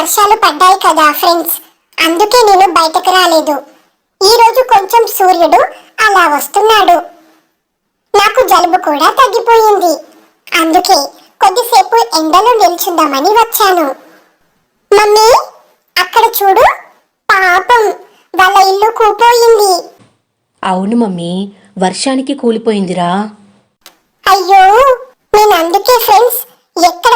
వర్షాలు పడ్డాయి కదా ఫ్రెండ్స్ అందుకే నేను బయటకు రాలేదు. ఈ రోజు కొంచెం సూర్యుడు అలా వస్తున్నాడు. నాకు జలుబు కూడా తగ్గిపోయింది. అందుకే కొద్దిసేపు ఎండలో నిల్చుందామని వచ్చాను. మమ్మీ అక్కడ చూడు పాపం వాళ్ళ ఇల్లు కూపోయింది అవును మమ్మీ వర్షానికి కూలిపోయిందిరా. అయ్యో నేను అందుకే ఫ్రెండ్స్ ఎక్కడ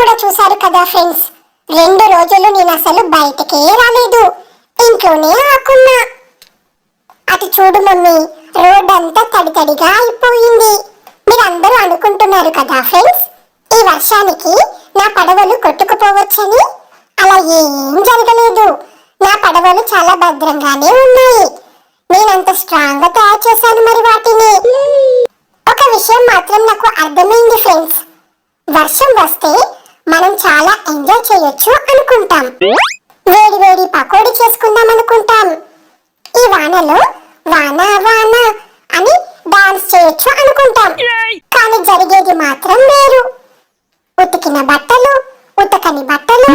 కూడా చూశారు కదా ఫ్రెండ్స్. రెండు రోజులు నేను అసలు బయటకే రాలేదు. ఇంట్లోనే ఆకున్నా అటు చూడు మమ్మీ రోడ్ అంతా తడితడిగా అయిపోయింది. మీరందరూ అనుకుంటున్నారు కదా ఫ్రెండ్స్ ఈ వర్షానికి నా పడవలు కొట్టుకుపోవచ్చని? అలా ఏం జరగలేదు. నా పడవలు చాలా భద్రంగానే ఉన్నాయి. నేనంత స్ట్రాంగ్గా తయారు చేశాను మరి వాటిని. ఒక విషయం మాత్రం నాకు అర్థమైంది ఫ్రెండ్స్. వర్షం వస్తే ఎంజాయ్ చేయొచ్చు అనుకుంటాం. వేడి వేడి పకోడీ చేసుకుందాం అనుకుంటాం. ఈ వానలో వాన వాన అని డాన్స్ చేయొచ్చు అనుకుంటాం. కానీ జరిగేది మాత్రం వేరు. ఉతికిన బట్టలు ఉతకని బట్టలు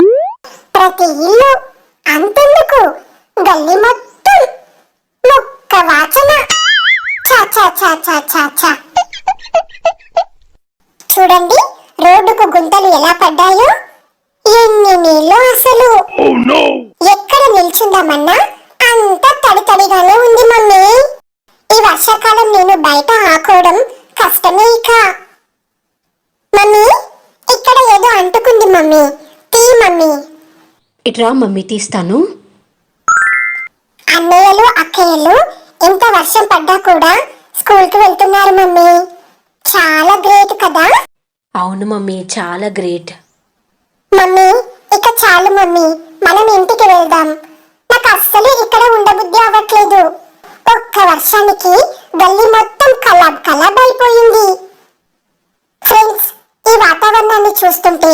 ప్రతి ఇల్లు అంతెందుకు? గల్లి మొత్తం ముక్క వాచన చూడండి రోడ్డుకు గుంతలు ఎలా పడ్డాయో. నీళ్ళు అసలు. ఎక్కడ నిల్చుందామన్నా అంత తడి తడిగానే ఉంది మమ్మీ. ఈ వర్షాకాలం నేను బయట ఆకోవడం కష్టమే ఇక. మమ్మీ ఇక్కడ ఏదో అంటుకుంది మమ్మీ. తీ మమ్మీ. ఇట్రా మమ్మీ తీస్తాను. అన్నయ్యలు అక్కయ్యలు ఎంత వర్షం పడ్డా కూడా స్కూల్కి వెళ్తున్నారు మమ్మీ. చాలా గ్రేట్ కదా. అవును మమ్మీ చాలా గ్రేట్. మమ్మీ మమ్మీ మనం ఇంటికి వెళ్దాం. నాకు అస్సలు ఇక్కడ ఉండబుద్ధి అవ్వట్లేదు. ఒక్క వర్షానికి గల్లీ మొత్తం కలాబ్ కలాబ్ అయిపోయింది. ఫ్రెండ్స్ ఈ వాతావరణాన్ని చూస్తుంటే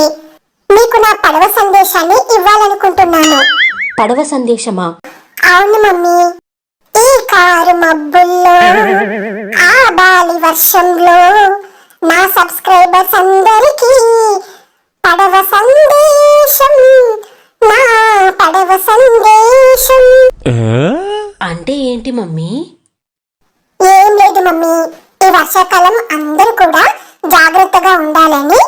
మీకు నా పడవ సందేశాన్ని ఇవ్వాలనుకుంటున్నాను. పడవ సందేశమా? అవును మమ్మీ. ఈ కారు మబ్బుల్లో ఆ బాలి వర్షంలో నా సబ్స్క్రైబర్స్ అందరికీ అంటే ఏంటి మమ్మీ? ఏం లేదు మమ్మీ. ఈ వర్షాకాలం అందరూ కూడా జాగ్రత్తగా ఉండాలని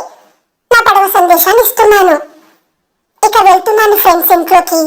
నా పడవ సందేశాన్ని ఇస్తున్నాను. ఇక వెళ్తున్నాను ఫ్రెండ్స్ ఇంట్లోకి.